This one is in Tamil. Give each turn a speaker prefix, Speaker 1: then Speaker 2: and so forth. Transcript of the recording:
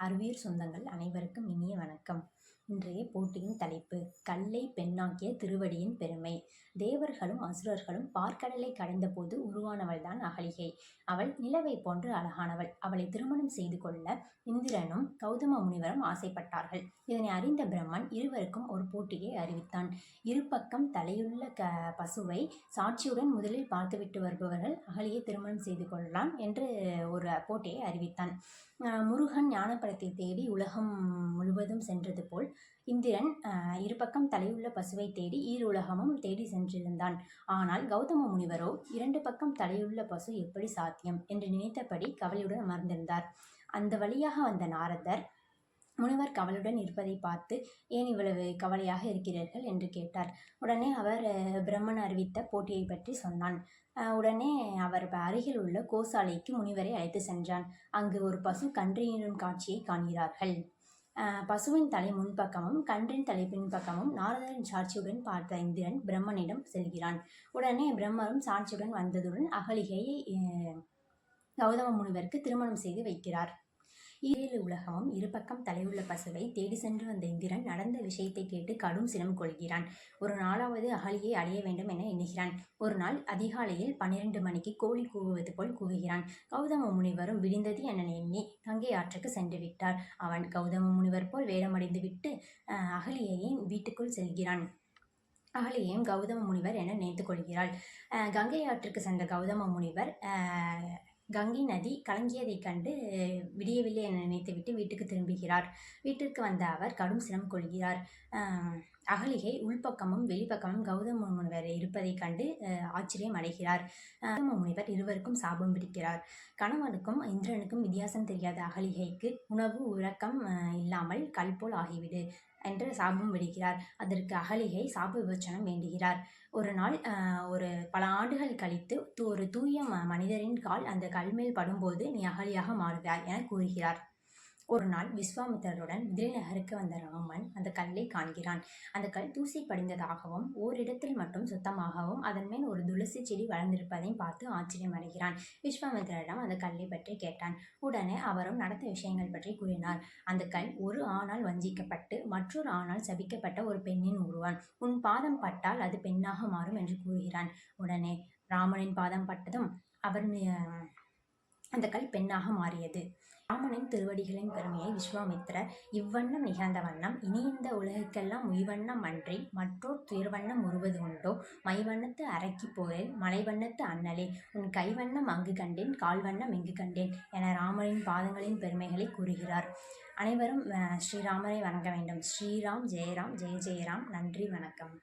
Speaker 1: அறிவியல் சொந்தங்கள் அனைவருக்கும் இனிய வணக்கம். இன்றைய போட்டியின் தலைப்பு கல்லை பெண்ணாக்கிய திருவடியின் பெருமை. தேவர்களும் அசுரர்களும் பார்க்கடலை கடைந்தபோது உருவானவள்தான் அகலிகை. அவள் நிலவை போன்று அழகானவள். அவளை திருமணம் செய்து கொள்ள இந்திரனும் கௌதம முனிவரும் ஆசைப்பட்டார்கள். இதனை அறிந்த பிரம்மன் இருவருக்கும் ஒரு போட்டியை அறிவித்தான். இரு பக்கம் தலையுள்ள க பசுவை சாட்சியுடன் முதலில் பார்த்துவிட்டு வருபவர்கள் அகலியை திருமணம் செய்து கொள்ளலாம் என்று ஒரு போட்டியை அறிவித்தான். முருகன் ஞானப்படத்தை தேடி உலகம் முழுவதும் சென்றது போல் இந்திரன் இருபக்கம் தலையுள்ள பசுவை தேடி ஈருலகமும் தேடி சென்றிருந்தான். ஆனால் கௌதம முனிவரோ இரண்டு பக்கம் தலையுள்ள பசு எப்படி சாத்தியம் என்று நினைத்தபடி கவலையுடன் அமர்ந்திருந்தார். அந்த வழியாக வந்த நாரதர் முனிவர் கவலுடன் இருப்பதை பார்த்து ஏன் இவ்வளவு கவலையாக இருக்கிறீர்கள்? என்று கேட்டார். உடனே அவர் பிரம்மன் அறிவித்த போட்டியை பற்றி சொன்னான். உடனே அவர் அருகில் உள்ள கோசாலைக்கு முனிவரை அழைத்து சென்றான். அங்கு ஒரு பசு கன்றியினும் காட்சியை காண்கிறார்கள். பசுவின் தலை முன்பக்கமும் கன்றின் தலை பின்பக்கமும் நாரதரின் சாட்சியுடன் பார்த்த இந்திரன் பிரம்மனிடம் செல்கிறான். உடனே பிரம்மரும் சாட்சியுடன் வந்ததுடன் அகலிகையை கௌதம முனிவருக்கு திருமணம் செய்து வைக்கிறார். ஈரேழு உலகமும் இருபக்கம் தலையுள்ள பசுவை தேடி சென்று வந்த இந்திரன் நடந்த விஷயத்தை கேட்டு கடும் சினம் கொள்கிறான். ஒரு நாளாவது அகலியை அடைய வேண்டும் என எண்ணுகிறான். ஒரு நாள் அதிகாலையில் பன்னிரண்டு மணிக்கு கோழி கூவுவது போல் கூவுகிறான். கௌதம முனிவரும் விடிந்தது என எண்ணி கங்கை ஆற்றுக்கு சென்று விட்டார். அவன் கௌதம முனிவர் போல் வேடமடைந்து விட்டு அகலியையும் வீட்டுக்குள் செல்கிறான். அகலியையும் கௌதம முனிவர் என நினைத்து கொள்கிறாள். கங்கை ஆற்றுக்கு சென்ற கௌதம முனிவர் கங்கை நதி கலங்கியதைக் கண்டு விடியவில்லை என நினைத்துவிட்டு வீட்டுக்கு திரும்புகிறார். வீட்டிற்கு வந்த அவர் கடும் சினம் கொள்கிறார். அகலிகை உள்பக்கமும் வெளிப்பக்கமும் கௌதம முனிவர் இருப்பதைக் கண்டு ஆச்சரியம் அடைகிறார். கௌதம முனிவர் இருவருக்கும் சாபம் பிடிக்கிறார். கணவனுக்கும் இந்திரனுக்கும் வித்தியாசம் தெரியாத அகலிகைக்கு உணவு உறக்கம் இல்லாமல் கல் போல் ஆகிவிடு என்று சாபம் விடுகிறார். அதற்கு அகலிகை சாப விமோச்சனம் வேண்டுகிறார். ஒரு நாள் ஒரு பல ஆண்டுகள் கழித்து ஒரு தூய மனிதரின் கால் அந்த கல்மேல் படும்போது நீ அகலியாக மாறுவாய் என கூறுகிறார். ஒரு நாள் விஸ்வாமித்தருடன் நகருக்கு வந்த ராமன் அந்த கல்லை காண்கிறான். அந்த கல் தூசி படிந்ததாகவும் ஓரிடத்தில் மட்டும் சுத்தமாகவும் அதன் மேல் ஒரு துளசி செடி வளர்ந்திருப்பதையும் பார்த்து ஆச்சரியம் அடைகிறான். விஸ்வாமித்திரரிடம் அந்த கல்லை பற்றி கேட்டான். உடனே அவரும் நடந்த விஷயங்கள் பற்றி கூறினார். அந்த கல் ஒரு ஆணால் வஞ்சிக்கப்பட்டு மற்றொரு ஆணால் சபிக்கப்பட்ட ஒரு பெண்ணின் உருவான் உன் பாதம் பட்டால் அது பெண்ணாக மாறும் என்று கூறுகிறான். உடனே ராமனின் பாதம் பட்டதும் அவர் அந்த கல் பெண்ணாக மாறியது. ராமனின் திருவடிகளின் பெருமையை விஸ்வாமித்திரர் இவ்வண்ணம் நிகழ்ந்த வண்ணம் இனி இந்த உலகுக்கெல்லாம் உய்வண்ணம் அன்றி மற்றோர் துயர்வண்ணம் உருவது உண்டோ? மைவண்ணத்து அரக்கி போரில் மலைவண்ணத்து அண்ணலே. உன் கைவண்ணம் அங்கு கண்டேன் கால்வண்ணம் இங்கு கண்டேன் என ராமனின் பாதங்களின் பெருமைகளை கூறுகிறார். அனைவரும் ஸ்ரீராமரை வணங்க வேண்டும். ஸ்ரீராம் ஜெயராம் ஜெய ஜெயராம். நன்றி வணக்கம்.